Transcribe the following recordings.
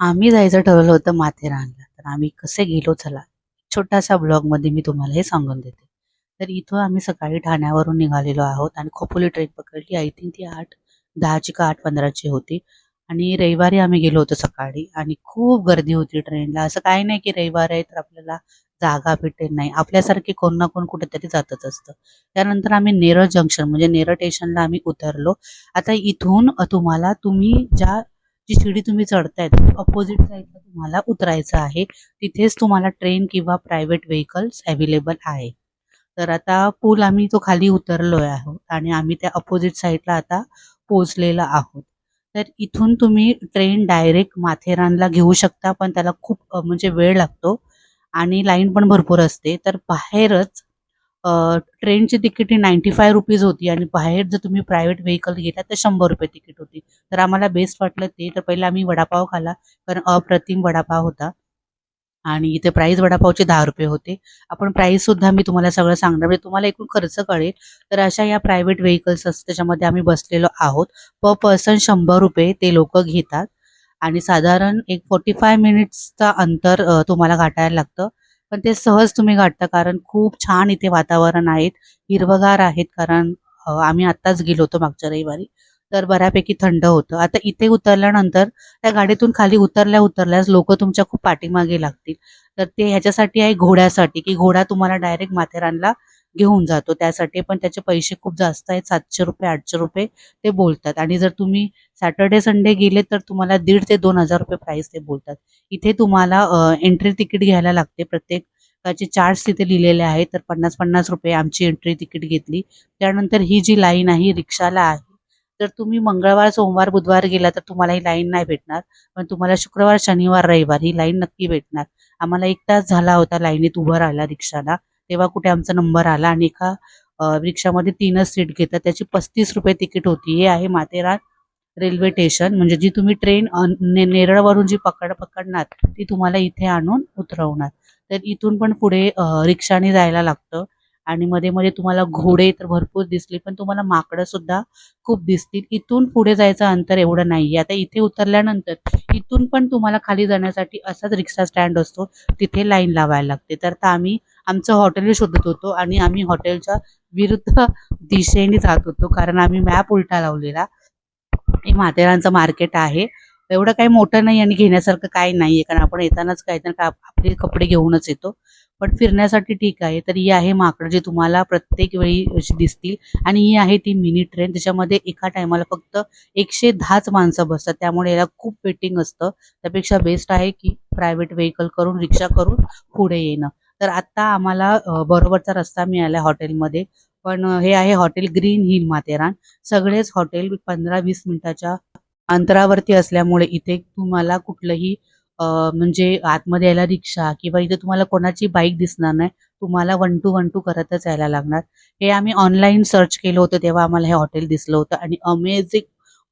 आम्ही जायचं ठरवलं होतं माथेरानला. तर आम्ही कसे गेलो चला, छोटासा ब्लॉगमध्ये मी तुम्हाला हे सांगून देते. तर इथं आम्ही सकाळी ठाण्यावरून निघालेलो आहोत आणि खोपोली ट्रेन पकडली. आय थिंक ती 8:10ची का 8:15ची होती आणि रविवारी आम्ही गेलो होतो सकाळी आणि खूप गर्दी होती ट्रेनला. असं काही नाही की रविवार आहे तर आपल्याला जागा भेटेल नाही. आपल्यासारखे कोण ना कोण कुठेतरी जातच असतं. त्यानंतर आम्ही नेरळ जंक्शन म्हणजे नेरळ स्टेशनला आम्ही उतरलो. आता इथून तुम्हाला तुम्ही ज्या जी शिडी तुम्ही चढतायत अपोजिट साईडला तुम्हाला उतरायचं आहे. तिथेच तुम्हाला ट्रेन किंवा प्रायव्हेट व्हेकल्स अवेलेबल आहे. तर आता पूल आम्ही तो खाली उतरलोय आहोत आणि आम्ही त्या अपोजिट साईडला आता पोचलेला आहोत. तर इथून तुम्ही ट्रेन डायरेक्ट माथेरानला घेऊ शकता, पण त्याला खूप म्हणजे वेळ लागतो आणि लाईन पण भरपूर असते. तर बाहेरच ट्रेनची तिकीट ही ₹95 होती आणि बाहेर जर तुम्ही प्रायव्हेट व्हेकल घेतला तर ₹100 तिकीट होती. तर आम्हाला बेस्ट वाटलं ते. तर पहिला आम्ही वडापाव खाल्ला, कारण अप्रतिम वडापाव होता आणि इथे प्राईस वडापावचे ₹10 होते. आपण प्राईससुद्धा मी तुम्हाला सगळं सांगणार म्हणजे तुम्हाला एकूण खर्च कळेल. तर अशा या प्रायव्हेट व्हेकल्स असतात त्याच्यामध्ये आम्ही बसलेलो आहोत. पर पर्सन ₹100 ते लोक घेतात आणि साधारण एक 45 मिनिट्सचा अंतर तुम्हाला गाठायला लागतं. पण ते सहज तुम्ही गाठता कारण खूप छान इथे वातावरण आहेत. हिरवंगार आहेत कारण आम्ही आत्ताच गेलो होतो मागच्या रविवारी. तर बऱ्यापैकी थंड होतं. आता इथे उतरल्यानंतर त्या गाडीतून खाली उतरल्या उतरल्यास लोक तुमच्या खूप पाठीमागे लागतील. तर ते ह्याच्यासाठी आहे घोड्यासाठी, की घोडा तुम्हाला डायरेक्ट माथेरानला घेऊन जातो त्यासाठी. पण त्याचे पैसे खूप जास्त आहेत. ₹700 ₹800 ते बोलतात आणि जर तुम्ही सॅटर्डे संडे गेले तर तुम्हाला दीड ते ₹2,000 प्राईस ते बोलतात. इथे तुम्हाला एंट्री तिकीट घ्यायला लागते. प्रत्येकाचे चार्ज तिथे लिहिलेले आहेत. तर ₹50-50 आमची एंट्री तिकीट घेतली. त्यानंतर ही जी लाईन आहे रिक्षाला आहे. जर तुम्ही मंगळवार, सोमवार, बुधवार गेला तर तुम्हाला ही लाईन नाही भेटणार. पण तुम्हाला शुक्रवार, शनिवार, रविवार ही लाईन नक्की भेटणार. आम्हाला एक तास झाला होता लाईनीत उभं राहिला रिक्षाला. तेव्हा कुठे आमचा नंबर आला आणि एका रिक्षामध्ये तीनच सीट घेतात. त्याची ₹35 तिकीट होती. हे आहे माथेरान रेल्वे स्टेशन म्हणजे जी तुम्ही ट्रेन ने नेरळवरून जी पकड पकडणार ती तुम्हाला इथे आणून उतरवणार. तर इथून पण पुढे रिक्षाने जायला लागतं आणि मध्ये-मध्ये तुम्हाला घोडे तर भरपूर दिसले, पण तुम्हाला माकडं सुद्धा खूप दिसतील. इथून पुढे जायचं अंतर एवढं नाहीये. आता इथे उतरल्यानंतर इथून पण तुम्हाला खाली जाण्यासाठी असाच रिक्षा स्टँड असतो. तिथे लाईन लावायला लागते. तर आता आम्ही आमचं हॉटेल शोधत होतो आणि आम्ही हॉटेलच्या विरुद्ध दिशेने जात होतो कारण आम्ही मॅप उलटा लावलेला. हे माथेरानचं मार्केट आहे. एवढं काही मोठं नाही आणि घेण्यासारखं काही नाहीये. कारण आपण येतानाच काय तर आपले कपडे घेऊनच येतो. पण फिरण्यासाठी ठीक आहे. तर ही आहे माकडं जे तुम्हाला प्रत्येक वेळी अशी दिसतील आणि ही आहे ती मिनी ट्रेन. त्याच्यामध्ये एका टायमाला फक्त 110च माणसं बसतात. त्यामुळे याला खूप वेटिंग असतं. त्यापेक्षा बेस्ट आहे की प्रायव्हेट व्हेकल करून, रिक्षा करून पुढे येणं. तर आत्ता आम्हाला बरोबरचा रस्ता मिळाला हॉटेलमध्ये. पण हे आहे हॉटेल ग्रीन हिल माथेरान. सगळेच हॉटेल 15-20 मिनिटाच्या अंतरावरती असल्यामुळे इथे तुम्हाला कुठलंही म्हणजे आतमध्ये यायला रिक्षा किंवा इथे तुम्हाला कोणाची बाईक दिसणार नाही. तुम्हाला वन टू वन टू करतच यायला लागणार. हे आम्ही ऑनलाईन सर्च केलं होतं तेव्हा आम्हाला हे हॉटेल दिसलं होतं आणि अमेझिंग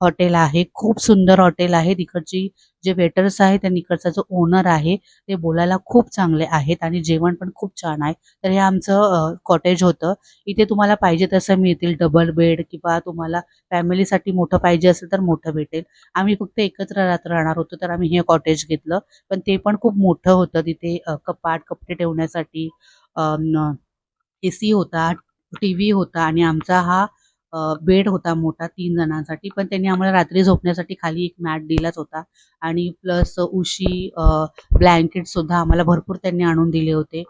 हॉटेल आहे. खूप सुंदर हॉटेल आहे. तिकडची जे वेटर्स आहेत त्या इकडचा जो ओनर आहे ते बोलायला खूप चांगले आहेत आणि जेवण पण खूप छान आहे. तर हे आमचं कॉटेज होतं. इथे तुम्हाला पाहिजे तसं मिळतील डबल बेड किंवा तुम्हाला फॅमिलीसाठी मोठं पाहिजे असेल तर मोठं भेटेल. आम्ही फक्त एकत्र रात्र राहणार होतो तर आम्ही हे कॉटेज घेतलं. पण ते पण खूप मोठं होतं. तिथे कपाट, कपडे ठेवण्यासाठी ए सी एसी होता, टीव्ही होता आणि आमचा हा बेड होता मोठा तीन जणांसाठी. पण त्यांनी आम्हाला रात्री झोपण्यासाठी खाली एक मॅट दिलाच होता आणि प्लस उशी ब्लँकेटसुद्धा आम्हाला भरपूर त्यांनी आणून दिले होते.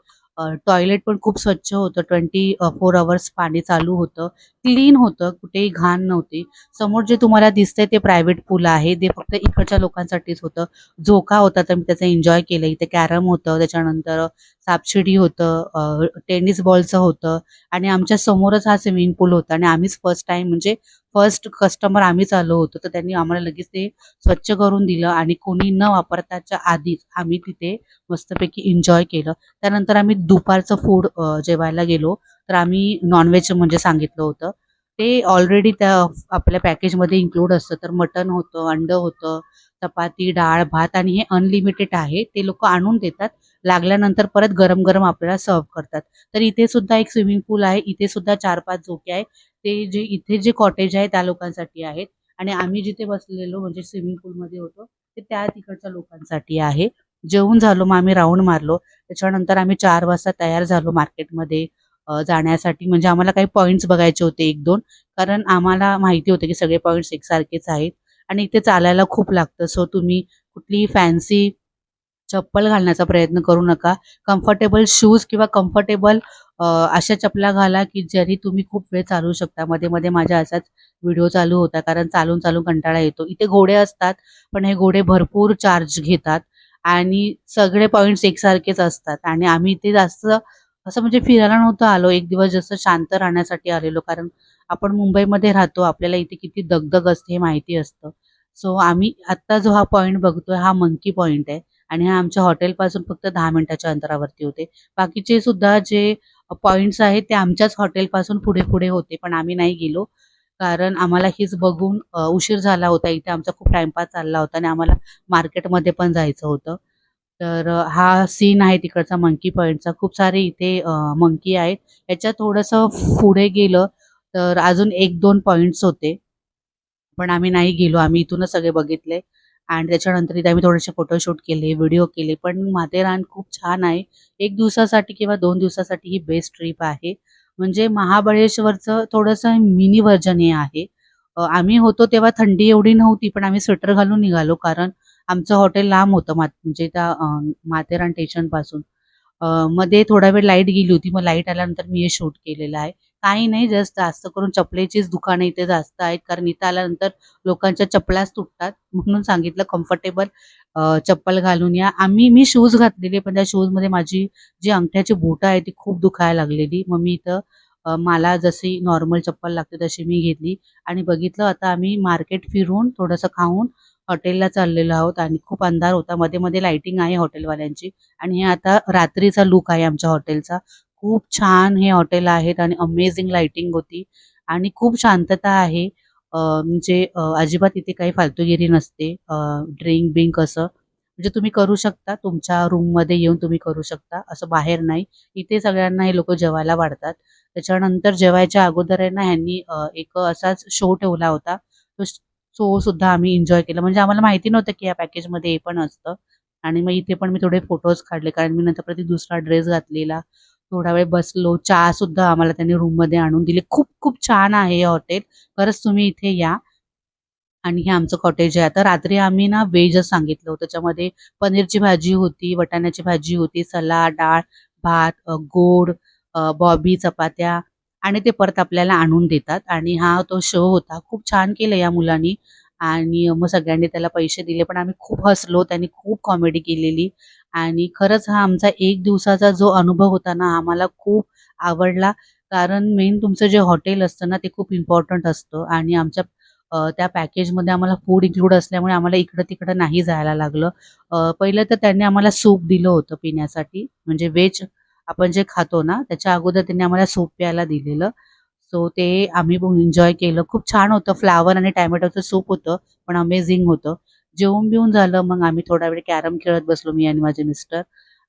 टॉयलेट पण खूप स्वच्छ होतं. 24 अवर्स पाणी चालू होतं. क्लीन होतं. कुठेही घाण नव्हती. समोर जे तुम्हाला दिसतंय ते प्रायव्हेट पूल आहे. ते फक्त इकडच्या लोकांसाठीच होतं. झोका होता तर मी त्याचा एन्जॉय केलं. इथे कॅरम होतं, त्याच्यानंतर सापशिडी होतं, टेनिस बॉलचं होतं आणि आमच्या समोरच हा स्विमिंग पूल होता आणि आम्हीच फर्स्ट टाइम म्हणजे फर्स्ट कस्टमर आम्हीच आलो होतो. तर त्यांनी आम्हाला लगेच ते स्वच्छ करून दिलं आणि कोणी न वापरताच्या आधीच आम्ही तिथे मस्तपैकी एन्जॉय केलं. त्यानंतर आम्ही दुपारचं फूड जेवायला गेलो. तर आम्ही नॉनव्हेज म्हणजे सांगितलं होतं. ते ऑलरेडी त्या आपल्या पॅकेजमध्ये इन्क्लूड असतं. तर मटण होतं, अंडं होतं, चपाती, डाळ, भात आणि हे अनलिमिटेड आहे. ते लोक आणून देतात. लागल्यानंतर परत गरम-गरम आपल्याला सर्व्ह करतात. तर इथे सुद्धा एक स्विमिंग पूल आहे. इथे सुद्धा 4-5 झोके आहेत. ते जे इथे जे कॉटेज आहे त्या लोकांसाठी आहेत आणि आम्ही जिथे बसलेलो म्हणजे स्विमिंग पूलमध्ये होतो ते त्या तिकडच्या लोकांसाठी आहे जेवून झालो मग आम्ही राऊंड मारलो त्याच्यानंतर आम्ही चार वाजता तयार झालो मार्केटमध्ये जाण्यासाठी. म्हणजे आम्हाला काही पॉईंट्स बघायचे होते एक दोन. कारण आम्हाला माहिती होते की सगळे पॉईंट्स एकसारखेच आहेत. आणि इथे चालायला खूप लागतं. सो तुम्ही कुठलीही फॅन्सी चप्पल घालण्याचा प्रयत्न करू नका. कम्फर्टेबल शूज किंवा कम्फर्टेबल अशा चपला घाला की जरी तुम्ही खूप वेळ चालू शकता. मध्ये मध्ये माझ्या असाच व्हिडिओ चालू होता. कारण चालून चालून कंटाळा येतो. इथे घोडे असतात पण हे घोडे भरपूर चार्ज घेतात. आणि सगळे पॉईंट्स एकसारखेच असतात. आणि आम्ही इथे जास्त असं म्हणजे फिरायला नव्हतं आलो. एक दिवस जसं शांत राहण्यासाठी आलेलो. कारण आपण मुंबईमध्ये राहतो. आपल्याला इथे किती दगदग असते हे माहिती असतं. सो आम्ही आत्ता जो हा पॉईंट बघतोय हा मंकी पॉईंट आहे. आणि हा आमच्या हॉटेलपासून फक्त दहा मिनिटाच्या अंतरावरती होते. बाकीचे सुद्धा जे पॉईंट्स आहेत ते आमच्याच हॉटेलपासून पुढे पुढे होते. पण आम्ही नाही गेलो. कारण आम्हाला हेच बघून उशीर झाला होता. इथे आमचा खूप टाइमपास चालला होता. आणि आम्हाला मार्केटमध्ये पण जायचं होतं. तर हा सीन आहे तिकडचा मंकी पॉईंटचा खूप सारे इथे मंकी आहेत. याच्यात थोडंसं पुढे गेलं तर अजून एक दोन पॉईंट्स होते. पण आम्ही नाही गेलो. आम्ही इथूनच सगळे बघितले. आणि त्याच्यानंतर इथे आम्ही थोडेसे फोटोशूट केले व्हिडिओ केले. पण माथेरान खूप छान आहे. एक दिवसासाठी किंवा दोन दिवसासाठी ही बेस्ट ट्रिप आहे. म्हणजे महाबळेश्वरचं थोडंसं मिनी व्हर्जन हे आहे. आम्ही होतो तेव्हा थंडी एवढी नव्हती पण आम्ही स्वेटर घालून निघालो. कारण आमचं हॉटेल लांब होतं मा म्हणजे त्या माथेरान स्टेशनपासून मध्ये थोडा वेळ लाइट गेली होती मग लाइट आल्यानंतर मी हे शूट केलेलं आहे. काही नाही जस्ट जास्त करून चपलेचीच दुकानं इथे जास्त आहेत कारण इथं आल्यानंतर लोकांच्या चपलाच तुटतात. म्हणून सांगितलं कम्फर्टेबल चप्पल घालून या. आम्ही मी शूज घातलेले पण त्या शूजमध्ये माझी जी अंगठ्याची बोटं आहे ती खूप दुखायला लागलेली. मग मी इथं मला जशी नॉर्मल चप्पल लागते तशी मी घेतली. आणि बघितलं आता आम्ही मार्केट फिरून थोडंसं खाऊन हॉटेलला चाललेलो आहोत आणि खूप अंधार होता. मध्ये मध्ये लाइटिंग आहे हॉटेलवाल्यांची. आणि हे आता रात्रीचा लुक आहे आमच्या हॉटेलचा. खूप छान हे हॉटेल आहेत आणि अमेझिंग लाइटिंग होती. आणि खूप शांतता आहे. म्हणजे अजिबात इथे काही फालतूगिरी नसते. ड्रिंक बिंक असं. म्हणजे तुम्ही करू शकता. तुमच्या रूममध्ये येऊन तुम्ही करू शकता. असं बाहेर नाही. इथे सगळ्यांना हे लोक जेवायला वाढतात. त्याच्यानंतर जेवायच्या अगोदर आहे ना ह्यांनी एक असाच शो ठेवला होता. तो सो सुद्धा आम्ही एन्जॉय केलं. म्हणजे आम्हाला माहिती नव्हतं की या पॅकेजमध्ये हे पण असतं. आणि मग इथे पण मी थोडे फोटोज काढले. कारण मी नंतर प्रति दुसरा ड्रेस घातलेला. थोडा वेळ बसलो. चहा सुद्धा आम्हाला त्यांनी रूममध्ये आणून दिली. खूप खूप छान आहे हे हॉटेल खरंच तुम्ही इथे या. आणि हे आमचं कॉटेज आहे. आता रात्री आम्ही ना व्हेजच सांगितलं होतं. त्याच्यामध्ये पनीरची भाजी होती वटाण्याची भाजी होती सलाड डाळ भात गोड बॉबी चपात्या आणि ते परत आपल्याला आणून देतात. आणि हा तो शो होता. खूप छान केलं या मुलांनी. आणि मग सगळ्यांनी त्याला पैसे दिले. पण आम्ही खूप हसलो. त्यांनी खूप कॉमेडी केलेली. आणि खरंच हा आमचा एक दिवसाचा जो अनुभव होता ना आम्हाला खूप आवडला. कारण मेन तुमचं जे हॉटेल असतं ना ते खूप इम्पॉर्टंट असतं. आणि आमच्या त्या पॅकेजमध्ये आम्हाला फूड इन्क्लूड असल्यामुळे आम्हाला इकडं-तिकडं नाही जायला लागलं. पहिलं तर त्यांनी आम्हाला सूप दिलं होतं पिण्यासाठी. म्हणजे व्हेज आपण जे खातो ना, त्याच्या अगोदर त्यांनी आम्हाला सूप प्यायला दिलेलं. सो ते आम्ही एन्जॉय केलं. खूप छान होतं. फ्लॉवर आणि टॅमॅटोचं सूप होतं, पण अमेझिंग होतं. जेवून-बिवून झालं, मग आम्ही थोडा वेळ कॅरम खेळत बसलो मी आणि माझे मिस्टर.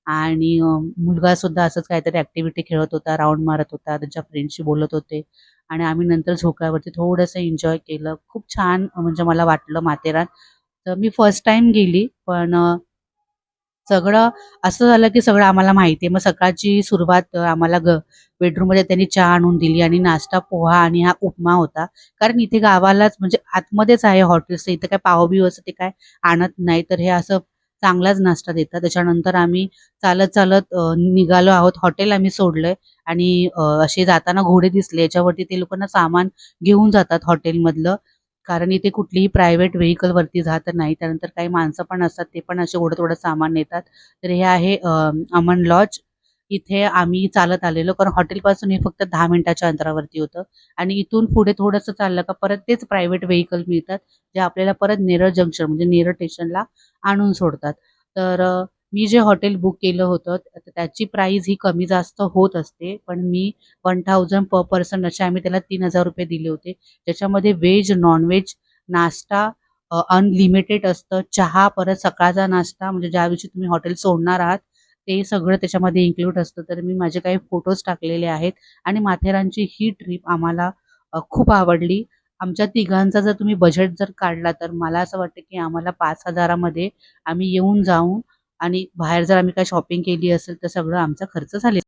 आणि मुलगा सुद्धा असंच काहीतरी ऍक्टिव्हिटी खेळत होता, राऊंड मारत होता, त्यांच्या फ्रेंडशी बोलत होते. आणि आम्ही नंतर झोक्यावरती थोडंसं एन्जॉय केलं. खूप छान म्हणजे मला वाटलं माथेरान. तर मी फर्स्ट टाईम गेली, पण सगळं असं झालं, की सगळं आम्हाला माहिती आहे. मग सकाळची सुरुवात आम्हाला ग बेडरूममध्ये त्यांनी चहा आणून दिली आणि नाश्ता पोहा आणि हा उपमा होता. कारण इथे गावालाच म्हणजे आतमध्येच आहे हॉटेल्स, तर इथं काय पाव-बिव असं ते काय आणत नाही. तर हे असं चांगलाच नाश्ता देतात. त्याच्यानंतर आम्ही चालत-चालत निघालो आहोत. हॉटेल आम्ही सोडलंय आणि असे जाताना घोडे दिसले. याच्यावरती ते लोकांना सामान घेऊन जातात हॉटेलमधलं. कारण इथे कुठलीही प्रायव्हेट व्हेकलवरती जात नाही. त्यानंतर काही माणसं पण असतात, ते पण असे ओढत ओढत सामान नेतात. तर हे आहे अमन लॉज. इथे आम्ही चालत आलेलो, कारण हॉटेलपासून हे फक्त दहा मिनिटाच्या अंतरावरती होतं आणि इथून पुढे थोडंसं चाललं का परत तेच प्रायव्हेट व्हेकल मिळतात, जे आपल्याला परत नेरळ जंक्शन म्हणजे नेरळ स्टेशनला आणून सोडतात. तर मी जे हॉटेल बुक केलं होतं, त्याची प्राईज ही कमी जास्त होत असते. पण मी 1000 पर पर्सन असे आम्ही त्याला ₹3000 दिले होते. ज्याच्यामध्ये व्हेज, नॉनव्हेज नाश्ता अनलिमिटेड असतं. चहा, परत सकाळचा नाश्ता म्हणजे ज्या दिवशी तुम्ही हॉटेल सोडणार आहात, ते सगळं त्याच्यामध्ये इन्क्लूड असतं. तर मी माझे काही फोटोज टाकलेले आहेत आणि माथेरानची ही ट्रिप आम्हाला खूप आवडली आमच्या तिघांचा जर तुम्ही बजेट जर काढला तर मला असं वाटतं की आम्हाला पाच हजारामध्ये आम्ही येऊन जाऊन आणि बाहेर जर आम्ही काय शॉपिंग केली असेल तर सगळं आमचा खर्च झाले